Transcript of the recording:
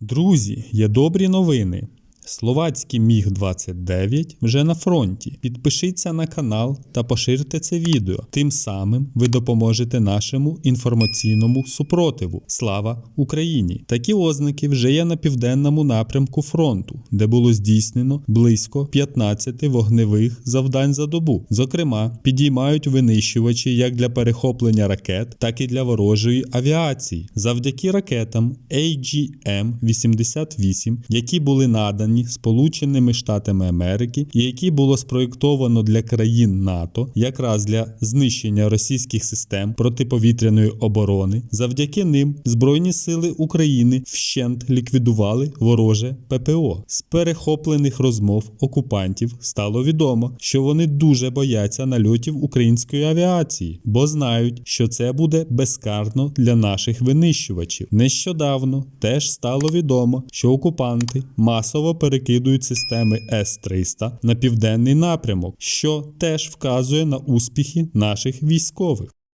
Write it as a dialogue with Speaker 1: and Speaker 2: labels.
Speaker 1: Друзі, є добрі новини. Словацький Міг-29 вже на фронті. Підпишіться на канал та поширте це відео. Тим самим ви допоможете нашому інформаційному супротиву. Слава Україні! Такі ознаки вже є на південному напрямку фронту, де було здійснено близько 15 вогневих завдань за добу. Зокрема, підіймають винищувачі як для перехоплення ракет, так і для ворожої авіації. Завдяки ракетам AGM-88, які були надані Сполученими Штатами Америки і які було спроєктовано для країн НАТО, якраз для знищення російських систем протиповітряної оборони. Завдяки ним Збройні сили України вщент ліквідували вороже ППО. З перехоплених розмов окупантів стало відомо, що вони дуже бояться нальотів української авіації, бо знають, що це буде безкарно для наших винищувачів. Нещодавно теж стало відомо, що окупанти масово перекидують системи С-300 на південний напрямок, що теж вказує на успіхи наших військових.